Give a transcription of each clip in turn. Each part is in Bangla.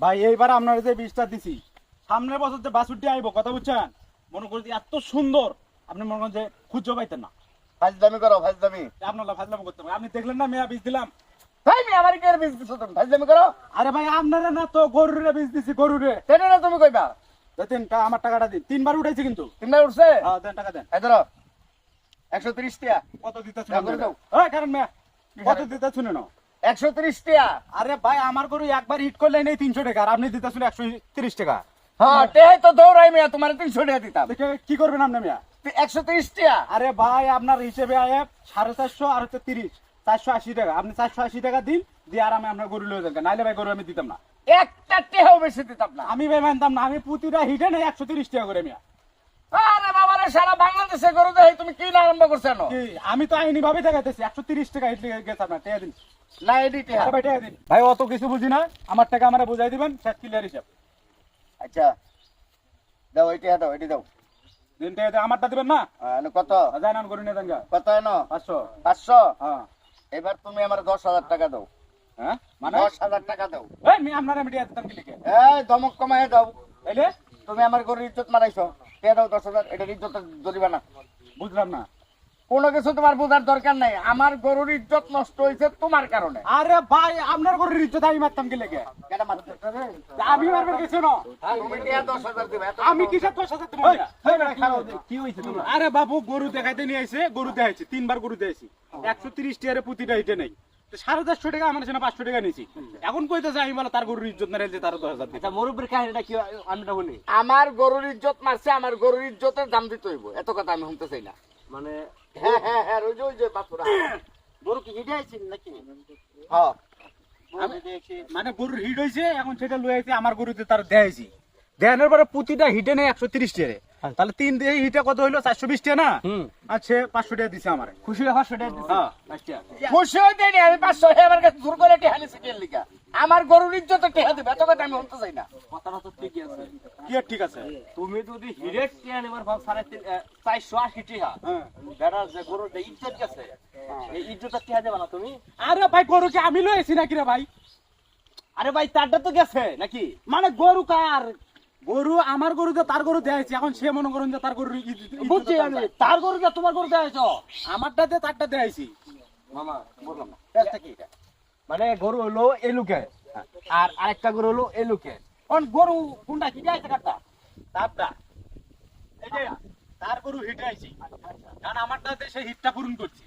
ভাই এইবার আপনার যে বীজটা দিছি সামনের বছর যে বাছুরটি আইব কথা বুঝছেন? মনে করি যে এত সুন্দর আপনি মনে করেন যে খুঁজো পাইতেন না। ফাজদামি করো ফাজদামি আপনার ফাজলাম করতে আপনি দেখলেন না মেয়া বীজ দিলাম? ভাই মি আমার কি বিজ দিছো তুমি? ফাজদামি করো। আরে ভাই আপনারা না তো গরুরে বীজ দিছি গরুরে। তেনে না তুমি কইবা। আমার টাকাটা দিন। তিনবার উঠাইছি কিন্তু। তিনবার উঠছে? হ্যাঁ, দেন টাকা দেন। এই ধরো কত দাও করে দাও। শুনে কারণ মেয়া কত দিতে শুনে না একশো ত্রিশ টিয়া। আরে ভাই আমার গরু একবার হিট করলে নেই তিনশো টাকা আর আপনি একশো তিরিশ টাকা। হ্যাঁ তো দৌড়াই মিয়া তোমার তিনশো টাকা দিতাম। কি করবেন আপনি মিয়া? একশো ত্রিশ টিয়া। আরে ভাই আপনার হিসেবে সাড়ে চারশো আর হচ্ছে তিরিশ চারশো আশি টাকা। আপনি চারশো আশি টাকা দিন দিয়ে আর আমি আপনার গরু লয়ে যাবেন। নাইলে ভাই গরু আমি দিতাম না। একটা টেহাও বেশি দিতাম না। আমি ভাই মানতাম না আমি প্রতিটা হিটে নেই একশো তিরিশ টাকা করে মিয়া। আরে বাবারে সারা বাংলাদেশে গরু দেয় তুমি কি আরম্ভ করছ আমি তো আইনি ভাবে দেখাইতেছি একশো তিরিশ টাকা হিট গেছে আপনার টাকা দিন। ভাই ভাই অত কিছু বুঝি না। আমার টাকা আমার বুঝাই দিবেন শেষ ক্লিয়ার হিসাব। আচ্ছা। দাও এই টেহা দাও এটি দাও। দিন টাকা আমারটা দিবেন না? এনে কত? যাই না কত এনো? পাঁচশো। পাঁচশো? হ্যাঁ। এবার তুমি আমার দশ হাজার টাকা দাও। হ্যাঁ? মানে? দশ হাজার টাকা দাও। এই আমি আপনার আমি দিতাম কি লিখে? এই দমক কমাই দাও। তাইলে? তুমি আমার গরুর ইজ্জত মারাইছো। কে দাও দশ হাজার এটার ইজ্জত জরিমানা বুঝলাম না। কোনো কিছু তোমার বোঝার দরকার নাই। আমার গরুর ইজ্জত নষ্ট হয়েছে তোমার কারণে। আরে ভাই আপনার গরুর ইজ্জত আমি মারতাম কি লেগে? আমি মারবার কিছু না আমি কিসের দশ হাজার দেবো কি হয়েছে আরে বাবু গরু দেখাইতে নিয়ে আইছে গরু দেখাইছি তিনবার গরু দেখাইছি। একশো তিরিশ টাকারে প্রতিটা হিটে নেই। সাড়ে চারশো টাকা আমার সেখানে পাঁচশো টাকা নিয়েছি। এখন কইতেছে আমি বলে তার গরুর ইজ্জত না রেলছে তার দশ হাজার। আচ্ছা মুরব্বীর কাহিনীটা কি বলি। আমার গরুর ইজ্জত মারছে আমার গরুর ইজ্জতের দাম দিতে হইব। এত কথা আমি শুনতে চাই না। মানে হ্যাঁ হ্যাঁ হ্যাঁ ওই যে ওই যে বাপুরা গরু কি হিটে আইছেন নাকি? হ্যাঁ। মানে গরুর হিট হয়েছে এখন সেটা লয়ে আইছে আমার গরুতে তার দেখাইছি দেখানোর পরে প্রতিটা হিটে নেই একশো তিরিশ টাকা তাহলে তিন দিয়ে হিটে কত হইল? চারশো বিশ টাকা না? হুম। আর সে পাঁচশো টাকা দিছে আমার। খুশি হওয়ার সেটা দিছি? হ্যাঁ। আচ্ছা খুশি হইতে আমি পাঁচশো আমার কাছে জোর করে লিগা। আমার গরুর ইজ্জত টেহা দিবে এত কথা আমি শুনতে চাই না। কথাটা তো ঠিকই আছে। কি আর ঠিক আছে? তুমি যদি হিরেট টিয়া নেবার ভাব সাড়ে তিন চারশো আশি টিহা হ্যাঁ। বেড়ার যে গরুর যে ইজ্জত গেছে এই ইজ্জতের টিহা দেবা না তুমি? আরে ভাই গরুকে আমি লয়েছি নাকি রে ভাই? আরে ভাই তারটা তো গেছে নাকি? মানে গরু কার? গরু আমার গরু তো তার গরু দেখাইছি এখন সে মনে করেন যে তার গরু বুঝছি আমি তার গরু যা তোমার গরু দেখাইছ আমারটা দিয়ে তারটা দেখাইছি মামা বললাম না। কি এটা? মানে গরু হলো এলুকে। আর আরেকটা গরু হলো এলুকে। কোন গরু কোনটা কি যাইছে কাটটা তারটা। এই যে তার গরু হিটে আইছি কারণ আমারটা সেই হিটটা পূরণ করছি।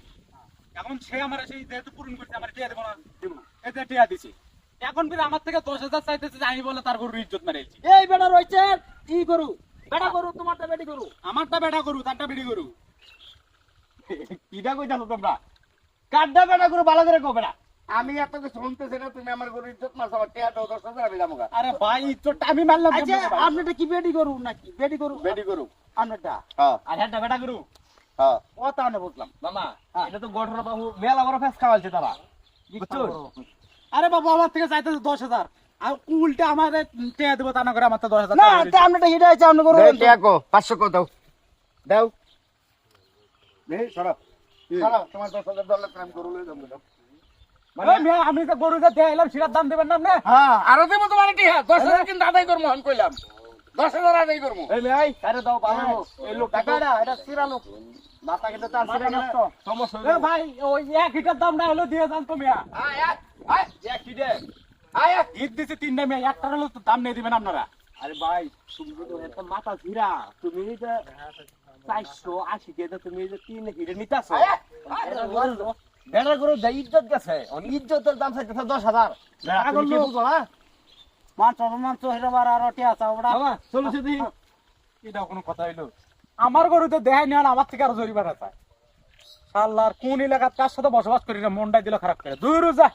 এখন সে আমার সেই যেহেতু পূরণ করছে আমার টিয়া দেবো না দেবো না। এতে টিয়া দিছি। এখন ফির আমার থেকে দশ হাজার চাইতেছে যে আমি বলে তার গরুর ইজ্জত মেরেছি। এই বেটা রয়েছে কি গরু? বেটা গরু তোমারটা বেটি গরু? আমারটা বেটা গরু তারটা বেড়ি গরু। কিটা কইতাছো তোমরা? কাড্ডা বেটা গরু ভালো করে কো বেটা। আমি এত শুনতেছি না তুমি আমার গরুর ইজ্জত মারছো আমার টেহা দাও দশ হাজার আমি গা। আরে ভাই ইজ্জতটা আমি মারলাম আচ্ছা আপনারটা কি বেটি গরু নাকি? বেটি গরু? বেডি গরু। আপনারটা? হ্যাঁ। আর হ্যাঁ বেটা গরু? হ্যাঁ। ও তাহলে বুঝলাম। মামা এটা তো গঠন বাবু মেলা বড় ফেস খাওয়ালছে তারা। বুঝছ? আরে বাবা আমার থেকে চাইতেছে দশ হাজার। আর উল্টে আমার টিয়া দেবো তা না করে আমার তো দশ হাজার না। আপনারটা হিটা আছে আপনি গরু দেও টেহা কো পাঁচশো কো দাও। দাও। সরো সরো তোমার দশ হাজার ডলার গরু লয়ে যাব দাও। মেয়ে, আমি তো গরু দেখাইলাম সেটার দাম দেবেন না আপনি? হ্যাঁ। আরও দেবো তোমার টিহা দশ হাজার কিন্তু আদায় করব আমি কইলাম। দশ হাজার আদায় করব। এই মেয়ে আরে দাও ভালো এই লোক টাকাটা, এটা সিরা লোক। মাথা কিন্তু তার সিরা নষ্ট। সমস্যা এ ভাই ওই এক হিটার দামটা হলো দিয়ে যান তুমি আয় আয় আয়। এক কিডে আয় আয়। দিছে তিনটা মেয়ে একটার হলো তো দাম নিয়ে দিবেন আপনারা। আরে ভাই তুমি যদি একটা মাথা ঘিরা তুমি যে চারশো আশি দিয়ে তুমি যে তিন হিরে নিতেছো। বেড়া গরু দেয় ইজ্জত গেছে ইজ্জতের দাম চাইতেছে দশ হাজার। মাংস মাংস হিরাবার আর টিয়া চাওড়া চলো সেদিন এটা কোনো কথা হইল। আমার গরুতে দেখাই নেন আমার থেকে আরও জরিমানা চায়। আল্লাহ কোন এলাকার কার সাথে বসবাস করি না মনটাই দিল খারাপ করে। দূর যা।